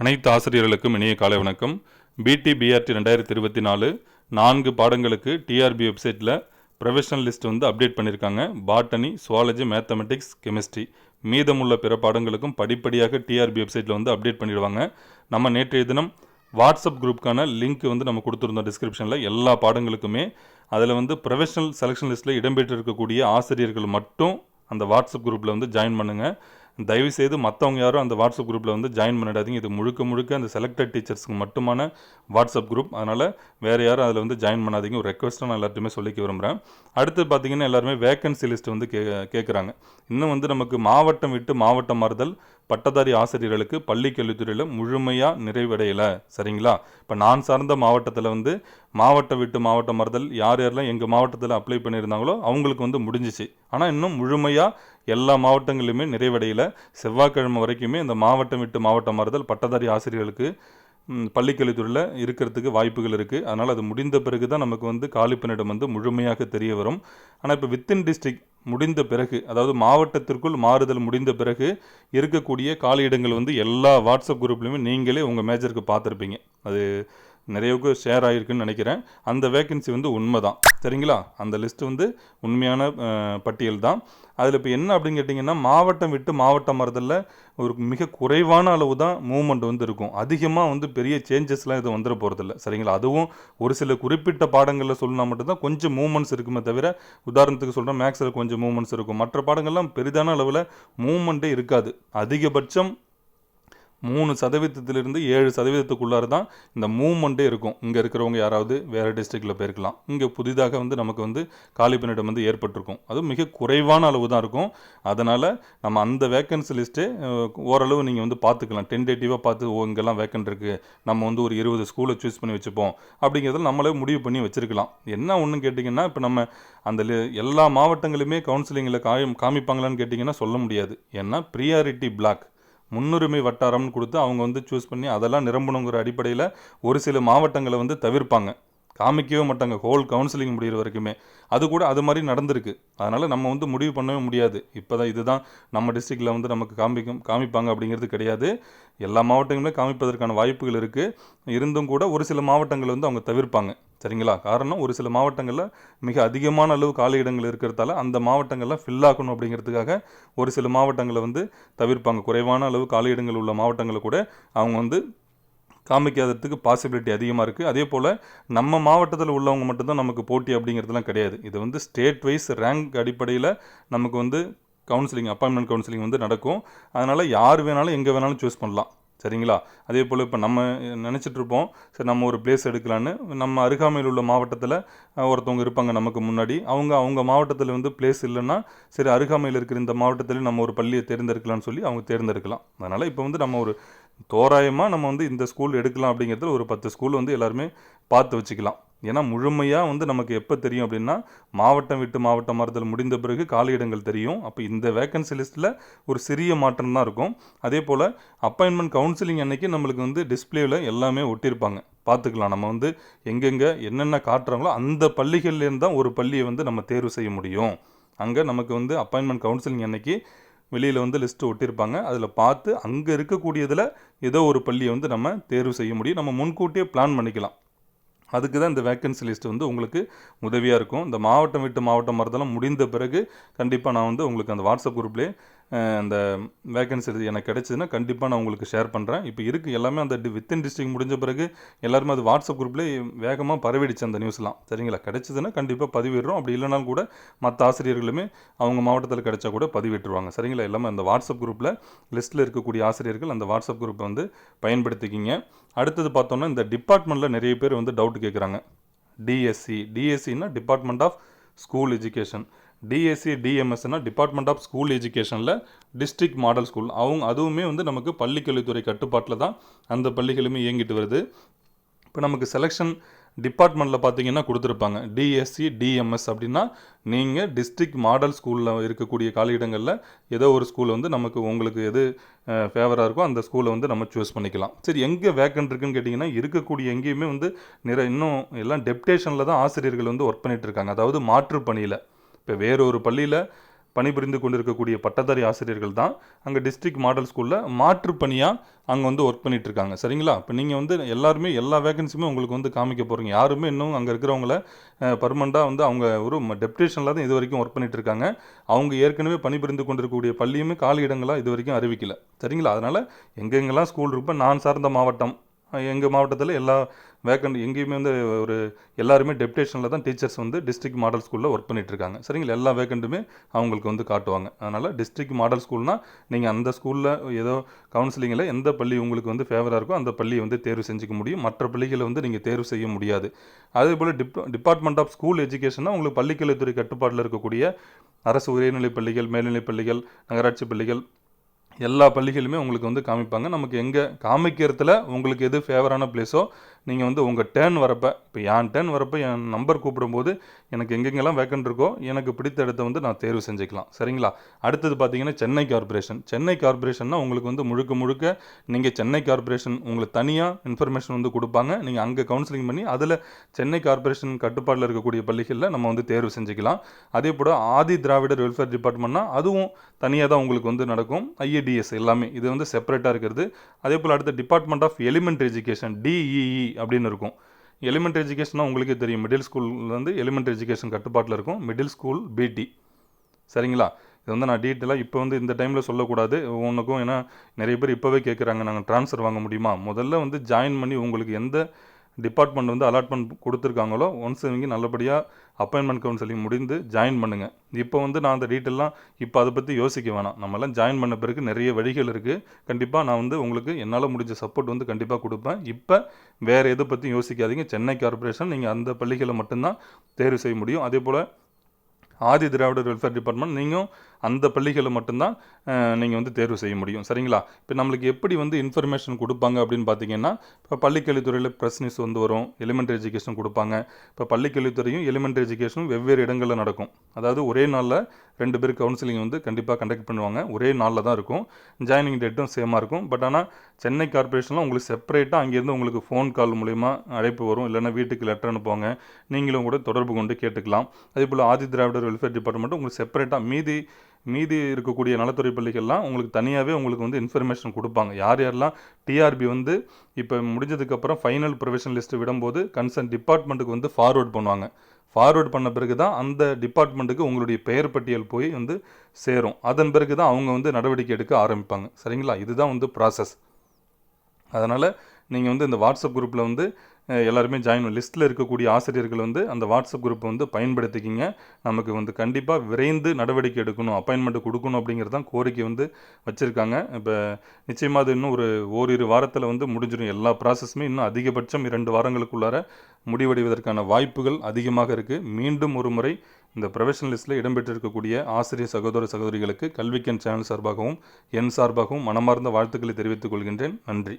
அனைத்து ஆசிரியர்களுக்கும் இனிய காலை வணக்கம். பிடி பிஆர்டி ரெண்டாயிரத்தி இருபத்தி நாலு நான்கு பாடங்களுக்கு டிஆர்பி வெப்சைட்டில் ப்ரொஃபஷனல் லிஸ்ட் வந்து அப்டேட் பண்ணியிருக்காங்க பாட்டனி சுவாலஜி மேத்தமெட்டிக்ஸ் கெமிஸ்ட்ரி மீதமுள்ள பிற பாடங்களுக்கும் படிப்படியாக டிஆர்பி வெப்சைட்டில் வந்து அப்டேட் பண்ணிடுவாங்க. நம்ம நேற்றைய தினம் வாட்ஸ்அப் குரூப்புக்கான லிங்க் வந்து நம்ம கொடுத்துருந்தோம் டிஸ்கிரிப்ஷனில் எல்லா பாடங்களுக்குமே அதில் வந்து ப்ரொஃபஷனல் செலெக்ஷன் லிஸ்ட்டில் இடம்பெற்று இருக்கக்கூடிய ஆசிரியர்கள் மட்டும் அந்த வாட்ஸ்அப் குரூப்பில் வந்து ஜாயின் பண்ணுங்கள் தயவுசெய்து மற்றவங்க யாரும் அந்த வாட்ஸ்அப் குரூப்பில் வந்து ஜாயின் பண்ணிடாதீங்க. இது முழுக்க முழுக்க அந்த செலக்டட் டீச்சர்ஸ்க்கு மட்டுமான வாட்ஸ்அப் குரூப் அதனால் வேறு யாரும் அதில் வந்து ஜாயின் பண்ணாதீங்க. ஒரு ரெக்வஸ்ட்டாக நான் எல்லாத்தையுமே சொல்லிக்க விரும்புகிறேன் அடுத்து பார்த்தீங்கன்னா எல்லாருமே வேக்கன்சி லிஸ்ட் வந்து கே கேட்குறாங்க இன்னும் வந்து நமக்கு மாவட்டம் விட்டு மாவட்டம் மாறுதல் பட்டதாரி ஆசிரியர்களுக்கு பள்ளி கல்வித்துறையில் முழுமையாக நிறைவடையலை. சரிங்களா? இப்போ நான் சார்ந்த மாவட்டத்தில் வந்து மாவட்டம் விட்டு மாவட்டம் மாறுதல் யார் யாரெல்லாம் எங்கள் மாவட்டத்தில் அப்ளை பண்ணியிருந்தாங்களோ அவங்களுக்கு வந்து முடிஞ்சிச்சு. ஆனால் இன்னும் முழுமையாக எல்லா மாவட்டங்களிலுமே நிறைவடையில். செவ்வாய்க்கிழமை வரைக்குமே இந்த மாவட்டம் விட்டு மாவட்டம் மாறுதல் பட்டதாரி ஆசிரியர்களுக்கு பள்ளிக்கல்வித்துறையில் இருக்கிறதுக்கு வாய்ப்புகள் இருக்குது அதனால் அது முடிந்த பிறகு தான் நமக்கு வந்து காலிப்பணியிடம் வந்து முழுமையாக தெரிய வரும். ஆனால் இப்போ வித்தின் டிஸ்ட்ரிக்ட் முடிந்த பிறகு அதாவது மாவட்டத்திற்குள் மாறுதல் முடிந்த பிறகு இருக்கக்கூடிய காலியிடங்கள் வந்து எல்லா வாட்ஸ்அப் குரூப்லையுமே நீங்களே உங்கள் மேஜருக்கு பார்த்துருப்பீங்க. அது நிறையவுக்கு ஷேர் ஆகிருக்குன்னு நினைக்கிறேன். அந்த வேக்கன்சி வந்து உண்மை தான் சரிங்களா? அந்த லிஸ்ட் வந்து உண்மையான பட்டியல் தான். அதில் இப்போ என்ன அப்படின்னு கேட்டிங்கன்னா மாவட்டம் விட்டு மாவட்டம் மாறுதலில் ஒரு மிக குறைவான அளவு தான் மூவ்மெண்ட் வந்து இருக்கும். அதிகமாக வந்து பெரிய சேஞ்சஸ்லாம் இது வந்துட போகிறதில்ல சரிங்களா? அதுவும் ஒரு சில குறிப்பிட்ட பாடங்களில் சொல்லணும்னா மட்டும்தான் கொஞ்சம் மூவ்மெண்ட்ஸ் இருக்குமே தவிர உதாரணத்துக்கு சொல்கிறேன் மேக்ஸில் கொஞ்சம் மூமெண்ட்ஸ் இருக்கும். மற்ற பாடங்கள்லாம் பெரிதான அளவில் மூமெண்ட்டே இருக்காது. அதிகபட்சம் மூணு சதவீதத்திலிருந்து ஏழு சதவீதத்துக்குள்ளார தான் இந்த மூவ்மெண்ட்டே இருக்கும். இங்கே இருக்கிறவங்க யாராவது வேறு டிஸ்ட்ரிக்டில் போயிருக்கலாம். இங்கே புதிதாக வந்து நமக்கு வந்து காலிப்பணியிடம் வந்து ஏற்பட்டிருக்கும். அது மிக குறைவான அளவு தான் இருக்கும். அதனால் நம்ம அந்த வேக்கன்சி லிஸ்ட்டே ஓரளவு நீங்கள் வந்து பார்த்துக்கலாம். டென்டேட்டிவாக பார்த்து ஓ இங்கெல்லாம் வேக்கன்ட் இருக்குது நம்ம வந்து ஒரு இருபது ஸ்கூலை சூஸ் பண்ணி வச்சுப்போம். அப்படிங்கிறதுல நம்மளே முடிவு பண்ணி வச்சுருக்கலாம். என்ன ஒன்று கேட்டிங்கன்னா இப்போ நம்ம அந்த எல்லா மாவட்டங்களுமே கவுன்சிலிங்கில் காயம் காமிப்பாங்களான்னு கேட்டிங்கன்னா சொல்ல முடியாது. ஏன்னா ப்ரியாரிட்டி பிளாக் முன்னுரிமை வட்டாரம்னு கொடுத்து அவங்க வந்து சூஸ் பண்ணி அதெல்லாம் நிரம்பணுங்கிற அடிப்படையில் ஒரு சில மாவட்டங்களை வந்து தவிர்ப்பாங்க. காமிக்கவே மாட்டாங்க. ஹோல் கவுன்சிலிங் முடிகிற வரைக்குமே. அது கூட அது மாதிரி நடந்திருக்கு. அதனால் நம்ம வந்து முடிவு பண்ணவே முடியாது. இப்போ தான் இதுதான் நம்ம டிஸ்ட்ரிக்டில் வந்து நமக்கு காமிக்கும் காமிப்பாங்க அப்படிங்கிறது கிடையாது. எல்லா மாவட்டங்களுமே காமிப்பதற்கான வாய்ப்புகள் இருக்குது இருந்தும் கூட ஒரு சில மாவட்டங்கள் வந்து அவங்க தவிர்ப்பாங்க. சரிங்களா? காரணம் ஒரு சில மாவட்டங்களில் மிக அதிகமான அளவு காலி இடங்கள் இருக்கிறதால அந்த மாவட்டங்கள்லாம் ஃபில் ஆகணும் அப்படிங்கிறதுக்காக ஒரு சில மாவட்டங்களை வந்து தவிர்ப்பாங்க. குறைவான அளவு காலி இடங்கள் உள்ள மாவட்டங்களை கூட அவங்க வந்து காமிக்காததுக்கு பாசிபிலிட்டி அதிகமாக இருக்குது அதே போல் நம்ம மாவட்டத்தில் உள்ளவங்க மட்டும்தான் நமக்கு போட்டி அப்படிங்கிறதுலாம் கிடையாது. இது வந்து ஸ்டேட் வைஸ் ரேங்க் அடிப்படையில் நமக்கு வந்து கவுன்சிலிங் அப்பாயின்மெண்ட் கவுன்சிலிங் வந்து நடக்கும். அதனால் யார் வேணாலும் எங்கே வேணாலும் சூஸ் பண்ணலாம். சரிங்களா? அதே போல் இப்போ நம்ம நினச்சிட்டு இருப்போம். சரி நம்ம ஒரு பிளேஸ் எடுக்கலான்னு. நம்ம அருகாமையில் உள்ள மாவட்டத்தில் ஒருத்தவங்க இருப்பாங்க நமக்கு முன்னாடி. அவங்க அவங்க மாவட்டத்தில் வந்து பிளேஸ் இல்லைன்னா சரி அருகாமையில் இருக்கிற இந்த மாவட்டத்தில் நம்ம ஒரு பள்ளியை தேர்ந்தெடுக்கலாம்னு சொல்லி அவங்க தேர்ந்தெடுக்கலாம். அதனால் இப்போ வந்து நம்ம ஒரு தோராயமாக நம்ம வந்து இந்த ஸ்கூல் எடுக்கலாம் அப்படிங்கிறதுல ஒரு பத்து ஸ்கூல் வந்து எல்லாருமே பார்த்து வச்சுக்கலாம். ஏன்னா முழுமையாக வந்து நமக்கு எப்போ தெரியும் அப்படின்னா மாவட்டம் விட்டு மாவட்டம் மாறுதல் முடிந்த பிறகு காலியிடங்கள் தெரியும். அப்போ இந்த வேக்கன்சி லிஸ்ட்டில் ஒரு சிறிய மாற்றம் தான் இருக்கும். அதே போல் அப்பாயின்மெண்ட் கவுன்சிலிங் அன்னைக்கு நம்மளுக்கு வந்து டிஸ்பிளேவில் எல்லாமே ஒட்டியிருப்பாங்க. பார்த்துக்கலாம். நம்ம வந்து எங்கெங்கே என்னென்ன காட்டுறாங்களோ அந்த பள்ளிகள்லேருந்து தான் ஒரு பள்ளியை வந்து நம்ம தேர்வு செய்ய முடியும். அங்கே நமக்கு வந்து அப்பாயின்மெண்ட் கவுன்சிலிங் அன்னைக்கு வெளியில் வந்து லிஸ்ட்டு ஒட்டியிருப்பாங்க. அதில் பார்த்து அங்கே இருக்கக்கூடியதில் ஏதோ ஒரு பள்ளியை வந்து நம்ம தேர்வு செய்ய முடியும். நம்ம முன்கூட்டியே பிளான் பண்ணிக்கலாம். அதுக்கு தான் இந்த வேக்கன்சி லிஸ்ட் வந்து உங்களுக்கு உதவியாக இருக்கும். இந்த மாவட்டம் விட்டு மாவட்டம் மரத்தெல்லாம் முடிந்த பிறகு கண்டிப்பாக நான் வந்து உங்களுக்கு அந்த வாட்ஸ்அப் குரூப்லேயே அந்த வேக்கன்சி எனக்கு கிடைச்சதுன்னா கண்டிப்பாக நான் உங்களுக்கு ஷேர் பண்ணுறேன் இப்போ இருக்குது எல்லாமே அந்த வித்தின் டிஸ்ட்ரிக்ட் முடிஞ்ச பிறகு எல்லாருமே அது வாட்ஸ்அப் குரூப்லேயே வேகமாக பரவிடுச்சு அந்த நியூஸ்லாம் சரிங்களா? கிடைச்சதுன்னா கண்டிப்பாக பதிவிடுறோம். அப்படி இல்லைனாலும் கூட மற்ற ஆசிரியர்களுமே அவங்க மாவட்டத்தில் கிடைச்சா கூட பதிவிட்டுருவாங்க. சரிங்களா? எல்லாமே அந்த வாட்ஸ்அப் குரூப்பில் லிஸ்ட்டில் இருக்கக்கூடிய ஆசிரியர்கள் அந்த வாட்ஸ்அப் குரூப்பை வந்து பயன்படுத்திக்கிங்க. அடுத்தது பார்த்தோன்னா இந்த டிபார்ட்மெண்ட்டில் நிறைய பேர் வந்து டவுட் கேட்குறாங்க DSC டிஎஸ்சின்னா department of school education DSC டிஎம்எஸ்னா department of school எஜுகேஷனில் டிஸ்ட்ரிக்ட் மாடல் ஸ்கூல் அவங்க அதுவுமே வந்து நமக்கு பள்ளிக்கல்வித்துறை கட்டுப்பாட்டில் தான் அந்த பள்ளிகளுமே இயங்கிட்டு வருது. இப்போ நமக்கு செலெக்ஷன் டிபார்ட்மெண்ட்டில் பார்த்தீங்கன்னா கொடுத்துருப்பாங்க. டிஎஸ்சி டிஎம்எஸ் அப்படின்னா நீங்கள் டிஸ்ட்ரிக்ட் மாடல் ஸ்கூலில் இருக்கக்கூடிய காலியிடங்களில் ஏதோ ஒரு ஸ்கூல் வந்து நமக்கு உங்களுக்கு எது ஃபேவராக இருக்கோ அந்த ஸ்கூலை வந்து நம்ம சூஸ் பண்ணிக்கலாம். சரி எங்கே வேக்கன்ட் இருக்குன்னு கேட்டிங்கன்னா இருக்கக்கூடிய எங்கேயுமே வந்து நிற இன்னும் எல்லாம் டெப்டேஷனில் தான் ஆசிரியர்கள் வந்து ஒர்க் பண்ணிகிட்டு இருக்காங்க. அதாவது மாற்று பணியில் இப்போ வேறொரு பள்ளியில் பணிபுரிந்து கொண்டிருக்கக்கூடிய பட்டதாரி ஆசிரியர்கள் தான் அங்கே டிஸ்ட்ரிக்ட் மாடல் ஸ்கூலில் மாற்று பணியாக அங்கே வந்து ஒர்க் பண்ணிகிட்ருக்காங்க இருக்காங்க. சரிங்களா? இப்போ நீங்கள் வந்து எல்லாருமே எல்லா வேகன்சியுமே உங்களுக்கு வந்து காமிக்க போகிறீங்க யாருமே இன்னும் அங்கே இருக்கிறவங்கள பர்மனெண்ட்டாக வந்து அவங்க ஒரு டெப்டேஷனில் தான் இது வரைக்கும் ஒர்க் பண்ணிகிட்டு இருக்காங்க. அவங்க ஏற்கனவே பணிபுரிந்து கொண்டிருக்கக்கூடிய பள்ளியுமே காலி இடங்களாக இது வரைக்கும் அறிவிக்கல. சரிங்களா? அதனால் எங்கெங்கெல்லாம் ஸ்கூல் இருப்போம் நான் சார்ந்த மாவட்டம் எங்கள் மாவட்டத்தில் எல்லா வேக்கண்ட் எங்கேயுமே வந்து ஒரு எல்லாருமே டெப்டேஷனில் தான் டீச்சர்ஸ் வந்து டிஸ்ட்ரிக்ட் மாடல் ஸ்கூலில் ஒர்க் பண்ணிட்டு இருக்காங்க. சரிங்களா? எல்லா வேக்கண்ட்டுமே அவங்களுக்கு வந்து காட்டுவாங்க. அதனால் டிஸ்ட்ரிக்ட் மாடல் ஸ்கூல்னால் நீங்கள் அந்த ஸ்கூலில் ஏதோ கவுன்சிலிங்கில் எந்த பள்ளி உங்களுக்கு வந்து ஃபேவராக இருக்கோ அந்த பள்ளியை வந்து தேர்வு செஞ்சுக்க முடியும். மற்ற பள்ளிகளை வந்து நீங்கள் தேர்வு செய்ய முடியாது. அதே போல் டிப் டிபார்ட்மெண்ட் ஆஃப் ஸ்கூல் எஜுகேஷன்னா உங்களுக்கு பள்ளிக்கல்வித்துறை கட்டுப்பாட்டில் இருக்கக்கூடிய அரசு உயர்நிலைப் பள்ளிகள் மேல்நிலைப் பள்ளிகள் நகராட்சி பள்ளிகள் எல்லா பள்ளிகளுமே உங்களுக்கு வந்து காமிப்பாங்க. நமக்கு எங்கே காமிக்கிறதுல உங்களுக்கு எது ஃபேவரான பிளேஸோ நீங்கள் வந்து உங்கள் டேர்ன் வரப்போ இப்போ என் டேர்ன் வரப்போ என் நம்பர் கூப்பிடும்போது எனக்கு எங்கெங்கெல்லாம் வேக்கண்ட் இருக்கோ எனக்கு பிடித்த இடத்த வந்து நான் தேர்வு செஞ்சுக்கலாம். சரிங்களா? அடுத்தது பார்த்தீங்கன்னா சென்னை கார்பரேஷன் சென்னை கார்பரேஷன்னா உங்களுக்கு வந்து முழுக்க முழுக்க நீங்கள் சென்னை கார்ப்பரேஷன் உங்களுக்கு தனியாக இன்ஃபர்மேஷன் வந்து கொடுப்பாங்க. நீங்கள் அங்கே கவுன்சிலிங் பண்ணி அதில் சென்னை கார்பரேஷன் கட்டுப்பாட்டில் இருக்கக்கூடிய பள்ளிகளில் நம்ம வந்து தேர்வு செஞ்சுக்கலாம். அதே போல் ஆதி திராவிடர் வெல்ஃபேர் டிபார்ட்மெண்ட்னா அதுவும் தனியாக தான் உங்களுக்கு வந்து நடக்கும். ஐஏடிஎஸ் எல்லாமே இது வந்து செப்பரேட்டாக இருக்கிறது. அதே போல் அடுத்த department of elementary education DEE அப்படின்னு இருக்கும். எலிமெண்ட்ரி எஜுகேஷன்னா உங்களுக்கே தெரியும். மிடில் ஸ்கூல்லேருந்து வந்து எலிமெண்ட்ரி எஜுகேஷன் கட்டுப்பாட்டில் இருக்கும். மிடில் ஸ்கூல் பிடி சரிங்களா? இது வந்து நான் டீட்டெயிலாக இப்போ வந்து இந்த டைமில் சொல்லக்கூடாது. உனக்கும் ஏன்னா நிறைய பேர் இப்போவே கேட்குறாங்க நாங்கள் ட்ரான்ஸ்ஃபர் வாங்க முடியுமா? முதல்ல வந்து ஜாயின் பண்ணி உங்களுக்கு எந்த டிபார்ட்மெண்ட் வந்து அலாட்மெண்ட் கொடுத்துருக்காங்களோ ஒன்ஸ் இவங்க நல்லபடியாக அப்பாயின்மெண்ட் கவுன்சிலிங் முடிந்து ஜாயின் பண்ணுங்கள் இப்போ வந்து நான் அந்த டீட்டெயிலாம் இப்போ அதை பற்றி யோசிக்க வேணாம். நம்மலாம் ஜாயின் பண்ண பிறகு நிறைய வழிகள் இருக்குது கண்டிப்பாக நான் வந்து உங்களுக்கு என்னால் முடிஞ்ச சப்போர்ட் வந்து கண்டிப்பாக கொடுப்பேன். இப்போ வேறு எதை பற்றியும் யோசிக்காதீங்க. சென்னை கார்ப்பரேஷன் நீங்கள் அந்த பள்ளிகளை மட்டும்தான் தேர்வு செய்ய முடியும். அதே போல் ஆதி திராவிடர் வெல்ஃபேர் டிபார்ட்மெண்ட் நீங்கள் அந்த பள்ளிகளை மட்டும்தான் நீங்கள் வந்து தேர்வு செய்ய முடியும். சரிங்களா? இப்போ நம்மளுக்கு எப்படி வந்து இன்ஃபர்மேஷன் கொடுப்பாங்க அப்படின்னு பார்த்தீங்கன்னா இப்போ பள்ளிக்கல்வித்துறையில் ப்ரெஸ் நியூஸ் வந்து வரும் எலிமெண்ட்ரி எஜுகேஷன் கொடுப்பாங்க. இப்போ பள்ளிக்கல்வித்துறையும் எலிமெண்ட்ரி எஜுகேஷனும் வெவ்வேறு இடங்களில் நடக்கும். அதாவது ஒரே நாளில் ரெண்டு பேர் கவுன்சிலிங் வந்து கண்டிப்பாக கண்டக்ட் பண்ணுவாங்க. ஒரே நாளில் தான் இருக்கும். ஜாயினிங் டேட்டும் சேமாக இருக்கும். பட் ஆனால் சென்னை கார்ப்பரேஷனில் உங்களுக்கு செப்பரேட்டாக அங்கேருந்து உங்களுக்கு ஃபோன் கால் மூலிமா அழைப்பு வரும். இல்லைன்னா வீட்டுக்கு லெட்டர் அனுப்புவாங்க. நீங்களும் கூட தொடர்பு கொண்டு கேட்டுக்கலாம். அதே போல் ஆதி திராவிடர் வெல்ஃபேர் டிபார்ட்மெண்ட் உங்களுக்கு செப்பரேட்டாக மீதி மீதி இருக்கக்கூடிய நலத்துறை பள்ளிகள்லாம் உங்களுக்கு தனியாகவே உங்களுக்கு வந்து இன்ஃபர்மேஷன் கொடுப்பாங்க. யார் யாரெல்லாம் டிஆர்பி வந்து இப்போ முடிஞ்சதுக்கப்புறம் ஃபைனல் ப்ரொவிஷன் லிஸ்ட்டு விடும்போது கன்சர்ன் டிபார்ட்மெண்ட்டுக்கு வந்து ஃபார்வேர்ட் பண்ணுவாங்க. ஃபார்வேர்ட் பண்ண பிறகு தான் அந்த டிபார்ட்மெண்ட்டுக்கு உங்களுடைய பெயர் பட்டியல் போய் வந்து சேரும். அதன் பிறகு தான் அவங்க வந்து நடவடிக்கை எடுக்க ஆரம்பிப்பாங்க. சரிங்களா? இதுதான் வந்து ப்ராசஸ் அதனால் நீங்கள் வந்து இந்த வாட்ஸ்அப் குரூப்பில் வந்து எல்லாருமே ஜாயின் லிஸ்ட்டில் இருக்கக்கூடிய ஆசிரியர்கள் வந்து அந்த வாட்ஸ்அப் குரூப்பை வந்து பயன்படுத்திக்கிங்க. நமக்கு வந்து கண்டிப்பாக விரைந்து நடவடிக்கை எடுக்கணும் அப்பாயின்மெண்ட் கொடுக்கணும் அப்படிங்கிறது தான் கோரிக்கை வந்து வச்சுருக்காங்க. இப்போ நிச்சயமாக அது இன்னும் ஒரு ஓரிரு வாரத்தில் வந்து முடிஞ்சிடும் எல்லா ப்ராசஸுமே இன்னும் அதிகபட்சம் இரண்டு வாரங்களுக்குள்ளார முடிவடைவதற்கான வாய்ப்புகள் அதிகமாக இருக்குது மீண்டும் ஒரு முறை இந்த ப்ரொஃபஷனல் லிஸ்ட்டில் இடம்பெற்றிருக்கக்கூடிய ஆசிரியர் சகோதர சகோதரிகளுக்கு கல்விக்கன் சேனல் சார்பாகவும் என் சார்பாகவும் மனமார்ந்த வாழ்த்துக்களை தெரிவித்துக் கொள்கின்றேன். நன்றி.